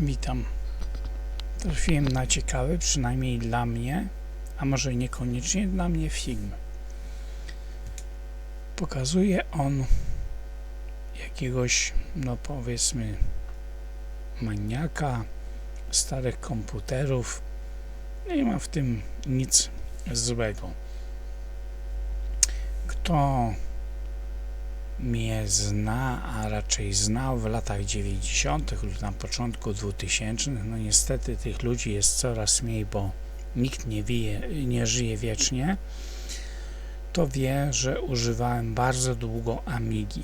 Witam. Trafiłem na ciekawy, przynajmniej dla mnie, a może niekoniecznie dla mnie film. Pokazuje on jakiegoś, no powiedzmy, maniaka starych komputerów. Nie ma w tym nic złego. Kto mnie zna, a raczej znał w latach 90. lub na początku 2000. No niestety tych ludzi jest coraz mniej, bo nikt nie, wieje, nie żyje wiecznie. To wie, że używałem bardzo długo Amigi,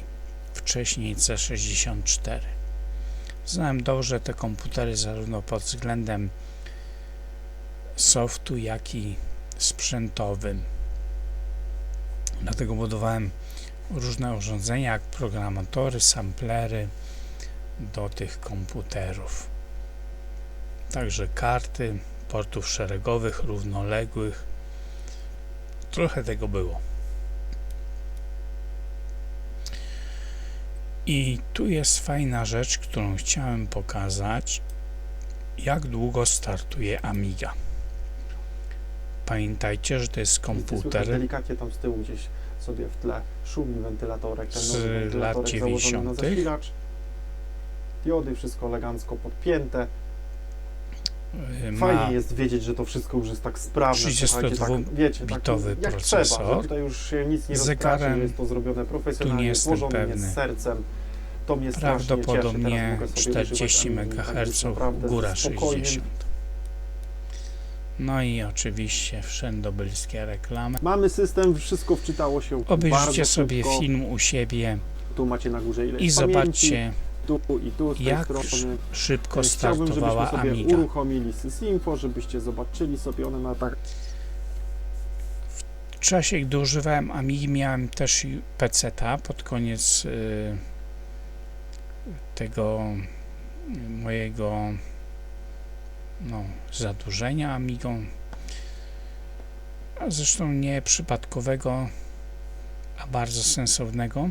wcześniej C64. Znałem dobrze te komputery zarówno pod względem softu, jak i sprzętowym. Dlatego budowałem różne urządzenia, jak programatory, samplery do tych komputerów. Także karty portów szeregowych, równoległych. Trochę tego było. I tu jest fajna rzecz, którą chciałem pokazać, jak długo startuje Amiga. Pamiętajcie, że to jest komputer delikatnie tam z tyłu gdzieś sobie w tle szumi wentylatorek. Ten Z nowy lat wentylatorek założony 90.. na zasilacz. Diody, wszystko elegancko podpięte. y, Fajnie jest wiedzieć, że to wszystko już jest tak sprawne. słuchajcie, tak, wiecie, tak, bitowy jak procesor. Trzeba, że tutaj już się nic nie Z rozkraczy, zegarem że jest to zrobione profesjonalnie, tu nie jestem złożone pewny. z sercem. To mnie strasznie cieszy. Prawdopodobnie Teraz mogę sobie 40 używać Amigi, tak jest MHz, naprawdę góra spokojnym. 60. No i oczywiście wszędobylskie reklamy. Mamy system, wszystko wczytało się Obejrzyjcie sobie szybko. film u siebie Tu macie na górze ile i zobaczcie, tu i tu z tej jak strony. sz- szybko Chciałbym, startowała żebyśmy sobie Amiga. uruchomili SysInfo, żebyście zobaczyli sobie one na tak. W czasie, gdy używałem Amigi, miałem też PC-ta pod koniec y, tego mojego no, zadłużenia Amigą. A zresztą nie przypadkowego, a bardzo sensownego.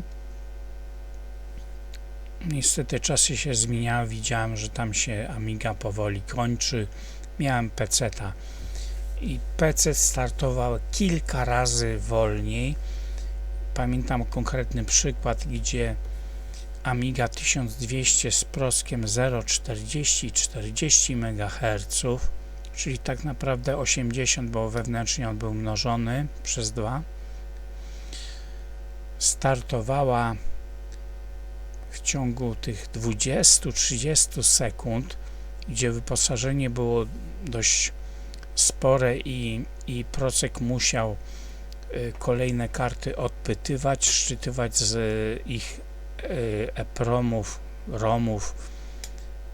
Niestety czasy się zmieniały, widziałem, że tam się Amiga powoli kończy. Miałem PC-ta i PC startował kilka razy wolniej. Pamiętam konkretny przykład, gdzie Amiga 1200 z proskiem 0,40-40 MHz, czyli tak naprawdę 80, bo wewnętrznie on był mnożony przez 2, startowała w ciągu tych 20-30 sekund, gdzie wyposażenie było dość spore i, i procek musiał y, kolejne karty odpytywać, szczytywać z y, ich EPROMów, ROMów,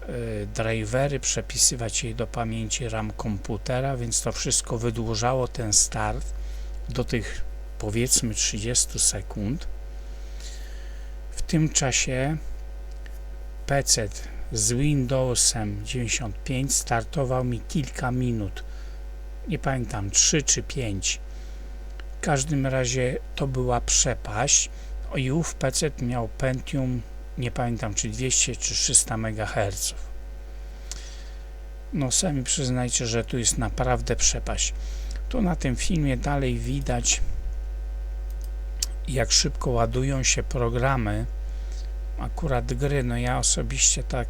y, drivery, przepisywać je do pamięci RAM komputera, więc to wszystko wydłużało ten start do tych powiedzmy 30 sekund. W tym czasie PC z Windowsem 95 startował mi kilka minut nie pamiętam, 3 czy 5. W każdym razie to była przepaść. I ów PC miał Pentium, nie pamiętam, czy 200 czy 300 MHz. No sami przyznajcie, że tu jest naprawdę przepaść. Tu na tym filmie dalej widać, jak szybko ładują się programy. Akurat gry, no ja osobiście tak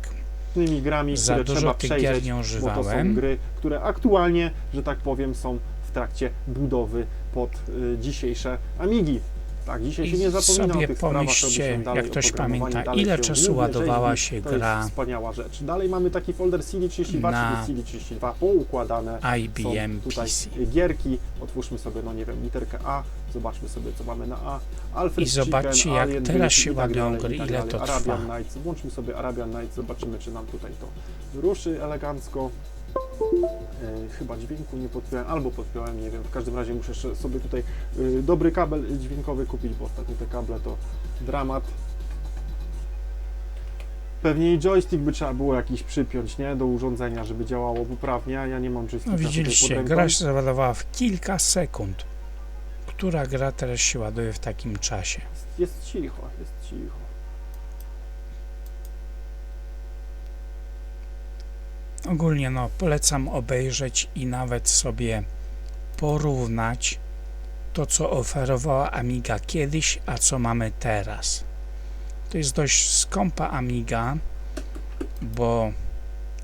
Tymi grami, za dużo tych gier nie bo to są używałem. gry, które aktualnie, że tak powiem, są w trakcie budowy pod y, dzisiejsze Amigi. Tak, dzisiaj się I nie zapomina o sobie tych sprawach, robi pomyślcie, jak ktoś pamięta, ile czasu ładowała się to gra jest wspaniała rzecz. Dalej mamy taki folder CD32 Na czy CD32 poukładane. IBM są tutaj PC. gierki. Otwórzmy sobie, no nie wiem, literkę A. Zobaczmy sobie, co mamy na A. Alfred I zobaczcie, Chicken, jak Alien teraz się tak ładują dalej, gry, tak ile to Arabian trwa. Nights. Włączmy sobie Arabian Nights, zobaczymy, czy nam tutaj to ruszy elegancko. E, chyba dźwięku nie podpiąłem, albo podpiąłem, nie wiem. W każdym razie muszę sobie tutaj e, dobry kabel dźwiękowy kupić, bo ostatnio te kable to dramat. Pewnie i joystick by trzeba było jakiś przypiąć, nie? Do urządzenia, żeby działało poprawnie, ja nie mam joysticka No widzieliście, gra się załadowała w kilka sekund. Która gra teraz się ładuje w takim czasie? Jest cicho, jest cicho. Ogólnie no, polecam obejrzeć i nawet sobie porównać to, co oferowała Amiga kiedyś, a co mamy teraz. To jest dość skąpa Amiga, bo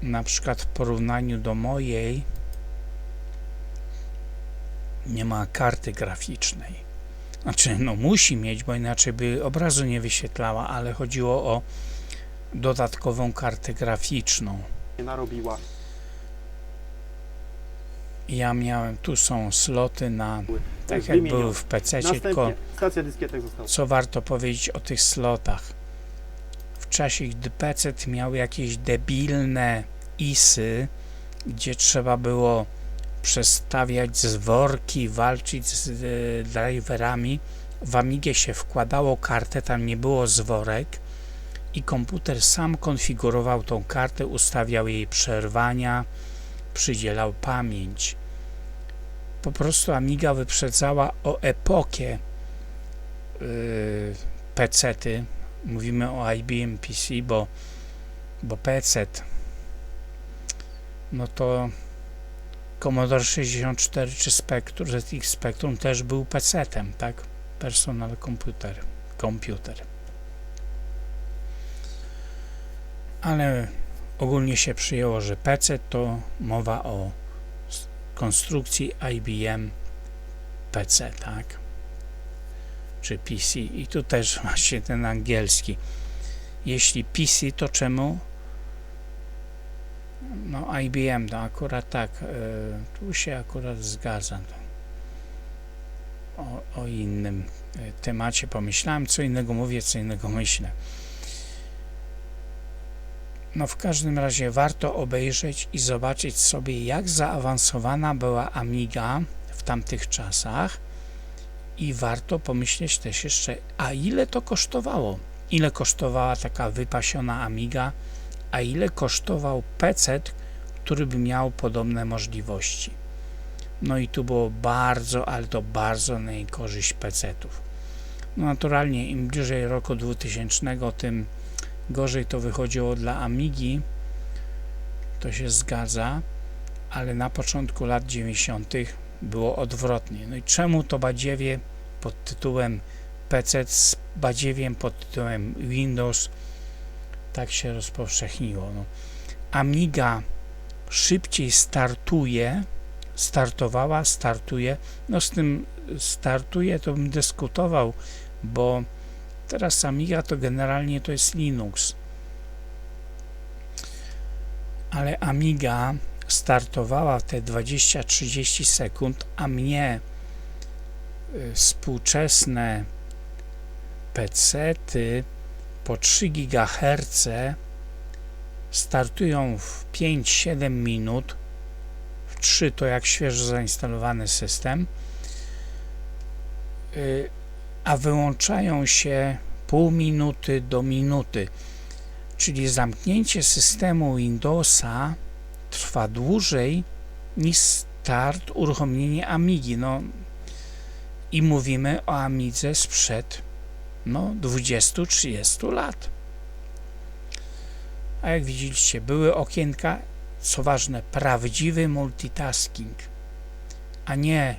na przykład w porównaniu do mojej nie ma karty graficznej. Znaczy, no musi mieć, bo inaczej by obrazu nie wyświetlała, ale chodziło o dodatkową kartę graficzną. Nie narobiła. Ja miałem, tu są sloty na, tak jak Wymienione. były w PC, tylko Następnie stacja dyskietek została. co warto powiedzieć o tych slotach. W czasie, gdy PC miał jakieś debilne ISy, gdzie trzeba było przestawiać zworki, walczyć z y, driverami, w Amigę się wkładało kartę, tam nie było zworek i komputer sam konfigurował tą kartę, ustawiał jej przerwania, przydzielał pamięć. Po prostu Amiga wyprzedzała o epokę yy, PC-ty. Mówimy o IBM PC, bo, bo PC no to Commodore 64 czy Spectrum, ZX Spectrum też był PC-tem, tak? Personal computer, komputer. Ale ogólnie się przyjęło, że PC to mowa o konstrukcji IBM PC, tak? Czy PC. I tu też właśnie ten angielski. Jeśli PC, to czemu? No IBM, to akurat tak. y, tu się akurat zgadzam. O, o innym y, temacie pomyślałem, co innego mówię, co innego myślę. No w każdym razie warto obejrzeć i zobaczyć sobie, jak zaawansowana była Amiga w tamtych czasach i warto pomyśleć też jeszcze, a ile to kosztowało? Ile kosztowała taka wypasiona Amiga, a ile kosztował PC, który by miał podobne możliwości? No i tu było bardzo, ale to bardzo na korzyść PC-ów. No naturalnie im bliżej roku 2000, tym gorzej to wychodziło dla Amigi, to się zgadza, ale na początku lat 90. było odwrotnie. No i czemu to badziewie pod tytułem PC z badziewiem pod tytułem Windows tak się rozpowszechniło? No. Amiga szybciej startuje, startowała, startuje. No z tym startuje to bym dyskutował, bo Teraz Amiga to generalnie to jest Linux. Ale Amiga startowała te 20-30 sekund, a mnie y, współczesne PC-ty po 3 GHz startują w 5-7 minut. W 3 to jak świeżo zainstalowany system. A wyłączają się pół minuty do minuty. Czyli zamknięcie systemu Windowsa trwa dłużej niż start, uruchomienie Amigi. No, I mówimy o Amidze sprzed no, 20-30 lat. A jak widzieliście, były okienka, co ważne, prawdziwy multitasking, a nie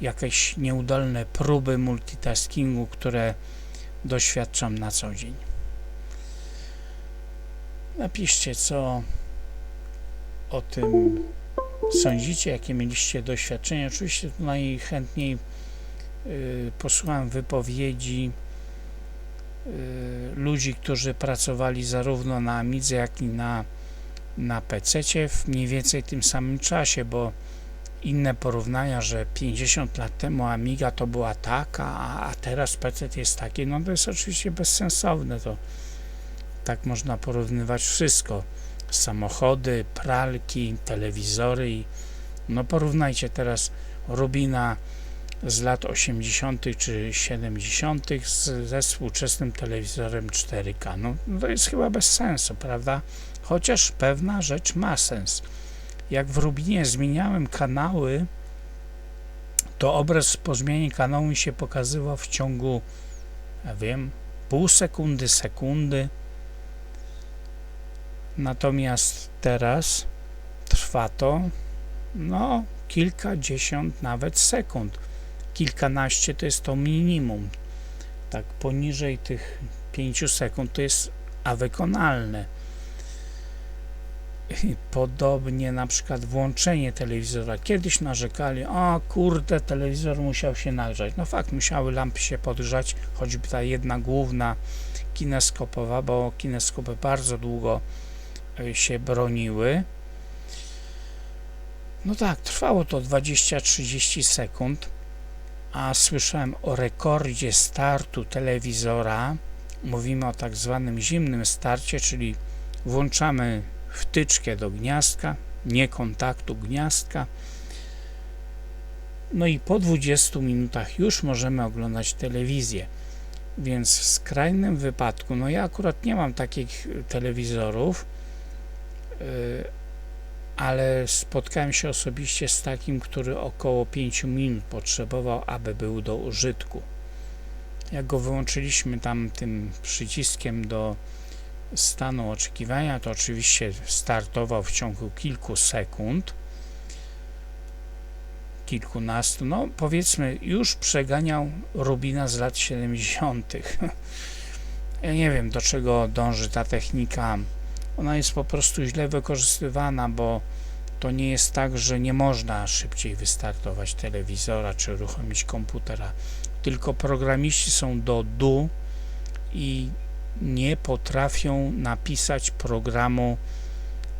jakieś nieudolne próby multitaskingu, które doświadczam na co dzień. Napiszcie, co o tym sądzicie, jakie mieliście doświadczenia. Oczywiście najchętniej y, posłucham wypowiedzi y, ludzi, którzy pracowali zarówno na Amidze, jak i na, na PC w mniej więcej tym samym czasie, bo inne porównania, że 50 lat temu Amiga to była taka, a, teraz PC jest taki, no to jest oczywiście bezsensowne. To tak można porównywać wszystko. Samochody, pralki, telewizory no porównajcie teraz Rubina z lat 80. czy 70. Z, ze współczesnym telewizorem 4K. No, no to jest chyba bez sensu, prawda? Chociaż pewna rzecz ma sens jak w Rubinie zmieniałem kanały, to obraz po zmianie kanału mi się pokazywał w ciągu, ja wiem, pół sekundy, sekundy. Natomiast teraz trwa to no kilkadziesiąt nawet sekund. Kilkanaście to jest to minimum. Tak poniżej tych 5 sekund to jest a wykonalne. Podobnie na przykład włączenie telewizora. Kiedyś narzekali, o kurde, telewizor musiał się nagrzać. No fakt, musiały lampy się podgrzać, choćby ta jedna główna kineskopowa, bo kineskopy bardzo długo y, się broniły. No tak, trwało to 20-30 sekund, a słyszałem o rekordzie startu telewizora. Mówimy o tak zwanym zimnym starcie, czyli włączamy wtyczkę do gniazdka, nie kontaktu gniazdka. No i po 20 minutach już możemy oglądać telewizję. Więc w skrajnym wypadku, no ja akurat nie mam takich telewizorów, y, ale spotkałem się osobiście z takim, który około 5 minut potrzebował, aby był do użytku. Jak go wyłączyliśmy tam tym przyciskiem do stanu oczekiwania, to oczywiście startował w ciągu kilku sekund, kilkunastu, no powiedzmy już przeganiał Rubina z lat 70. Ja nie wiem do czego dąży ta technika. Ona jest po prostu źle wykorzystywana, bo to nie jest tak, że nie można szybciej wystartować telewizora czy uruchomić komputera. Tylko programiści są do du i nie potrafią napisać programu,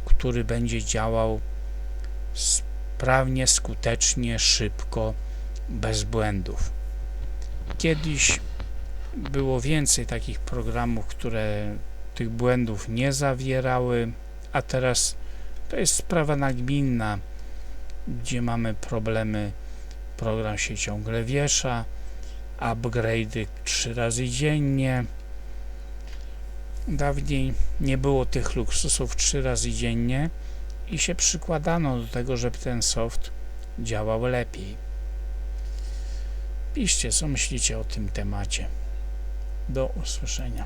który będzie działał sprawnie, skutecznie, szybko, bez błędów. Kiedyś było więcej takich programów, które tych błędów nie zawierały, a teraz to jest sprawa nagminna, gdzie mamy problemy, program się ciągle wiesza, upgrade'y trzy razy dziennie. Dawniej nie było tych luksusów trzy razy dziennie i się przykładano do tego, żeby ten soft działał lepiej. Piszcie, co myślicie o tym temacie. Do usłyszenia.